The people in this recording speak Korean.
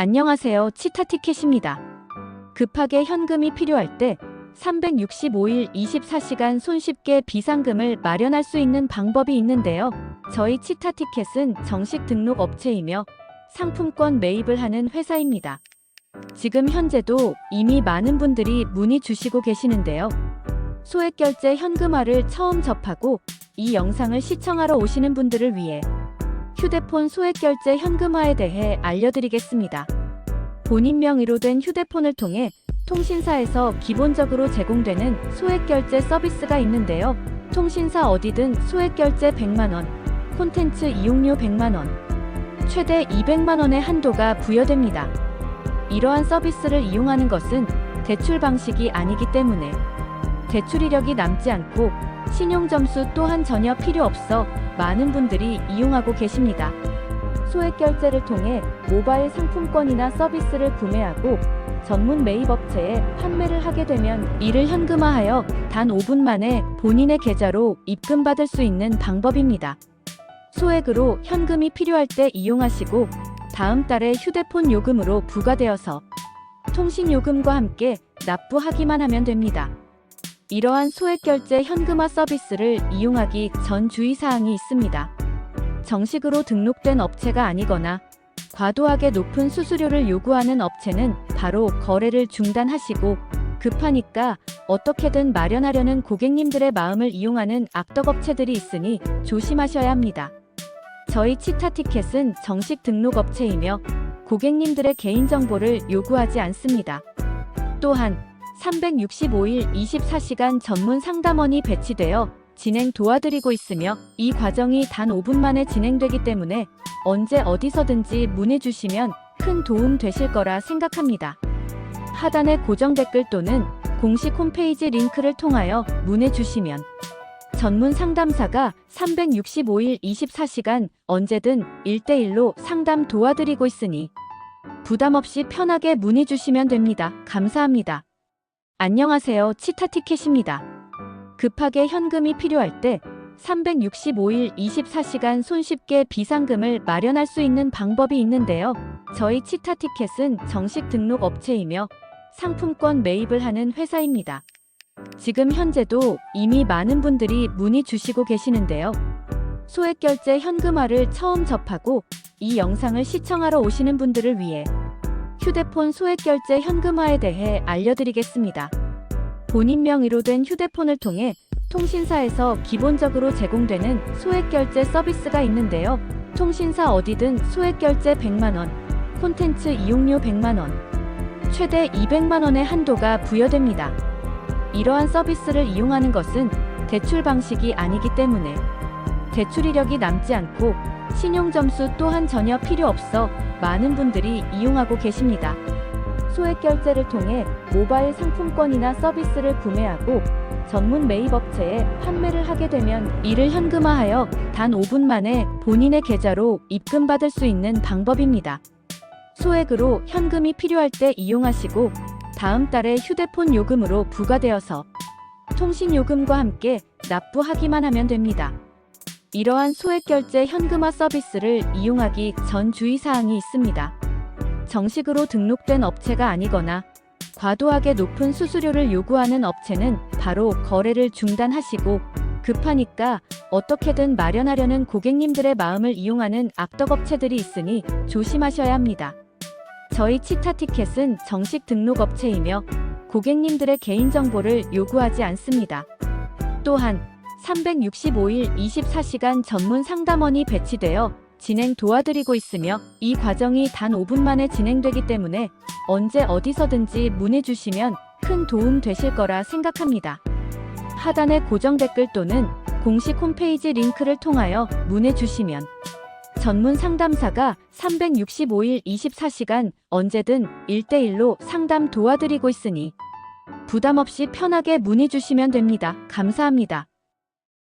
안녕하세요. 치타티켓입니다. 급하게 현금이 필요할 때 365일 24시간 손쉽게 비상금을 마련할 수 있는 방법이 있는데요. 저희 치타티켓은 정식 등록 업체이며 상품권 매입을 하는 회사입니다. 지금 현재도 이미 많은 분들이 문의 주시고 계시는데요. 소액 결제 현금화를 처음 접하고 이 영상을 시청하러 오시는 분들을 위해 휴대폰 소액 결제 현금화에 대해 알려드리겠습니다. 본인 명의로 된 휴대폰을 통해 통신사에서 기본적으로 제공되는 소액 결제 서비스가 있는데요. 통신사 어디든 소액 결제 100만원, 콘텐츠 이용료 100만원, 최대 200만원의 한도가 부여됩니다. 이러한 서비스를 이용하는 것은 대출 방식이 아니기 때문에 대출 이력이 남지 않고 신용 점수 또한 전혀 필요 없어 많은 분들이 이용하고 계십니다. 소액 결제를 통해 모바일 상품권이나 서비스를 구매하고 전문 매입 업체에 판매를 하게 되면 이를 현금화하여 단 5분 만에 본인의 계좌로 입금받을 수 있는 방법입니다. 소액으로 현금이 필요할 때 이용하시고 다음 달에 휴대폰 요금으로 부과되어서 통신 요금과 함께 납부하기만 하면 됩니다. 이러한 소액 결제 현금화 서비스를 이용하기 전 주의사항이 있습니다. 정식으로 등록된 업체가 아니거나 과도하게 높은 수수료를 요구하는 업체는 바로 거래를 중단하시고 급하니까 어떻게든 마련하려는 고객님들의 마음을 이용하는 악덕업체들이 있으니 조심하셔야 합니다. 저희 치타티켓은 정식 등록 업체이며 고객님들의 개인정보를 요구하지 않습니다. 또한 365일 24시간 전문 상담원이 배치되어 진행 도와드리고 있으며 이 과정이 단 5분 만에 진행되기 때문에 언제 어디서든지 문의 주시면 큰 도움 되실 거라 생각합니다. 하단의 고정 댓글 또는 공식 홈페이지 링크를 통하여 문의 주시면 전문 상담사가 365일 24시간 언제든 1대1로 상담 도와드리고 있으니 부담 없이 편하게 문의 주시면 됩니다. 감사합니다. 안녕하세요. 치타티켓입니다. 급하게 현금이 필요할 때 365일 24시간 손쉽게 비상금을 마련할 수 있는 방법이 있는데요. 저희 치타티켓은 정식 등록 업체이며 상품권 매입을 하는 회사입니다. 지금 현재도 이미 많은 분들이 문의 주시고 계시는데요. 소액 결제 현금화를 처음 접하고 이 영상을 시청하러 오시는 분들을 위해 휴대폰 소액 결제 현금화에 대해 알려드리겠습니다. 본인 명의로 된 휴대폰을 통해 통신사에서 기본적으로 제공되는 소액 결제 서비스가 있는데요. 통신사 어디든 소액 결제 100만원, 콘텐츠 이용료 100만원, 최대 200만원의 한도가 부여됩니다. 이러한 서비스를 이용하는 것은 대출 방식이 아니기 때문에 대출 이력이 남지 않고 신용 점수 또한 전혀 필요 없어 많은 분들이 이용하고 계십니다. 소액 결제를 통해 모바일 상품권이나 서비스를 구매하고 전문 매입 업체에 판매를 하게 되면 이를 현금화하여 단 5분 만에 본인의 계좌로 입금받을 수 있는 방법입니다. 소액으로 현금이 필요할 때 이용하시고 다음 달에 휴대폰 요금으로 부과되어서 통신 요금과 함께 납부하기만 하면 됩니다. 이러한 소액 결제 현금화 서비스를 이용하기 전 주의사항이 있습니다. 정식으로 등록된 업체가 아니거나 과도하게 높은 수수료를 요구하는 업체는 바로 거래를 중단하시고 급하니까 어떻게든 마련하려는 고객님들의 마음을 이용하는 악덕업체들이 있으니 조심하셔야 합니다. 저희 치타티켓은 정식 등록 업체이며 고객님들의 개인정보를 요구하지 않습니다. 또한 365일 24시간 전문 상담원이 배치되어 진행 도와드리고 있으며 이 과정이 단 5분 만에 진행되기 때문에 언제 어디서든지 문의 주시면 큰 도움 되실 거라 생각합니다. 하단의 고정 댓글 또는 공식 홈페이지 링크를 통하여 문의 주시면 전문 상담사가 365일 24시간 언제든 1대1로 상담 도와드리고 있으니 부담 없이 편하게 문의 주시면 됩니다. 감사합니다.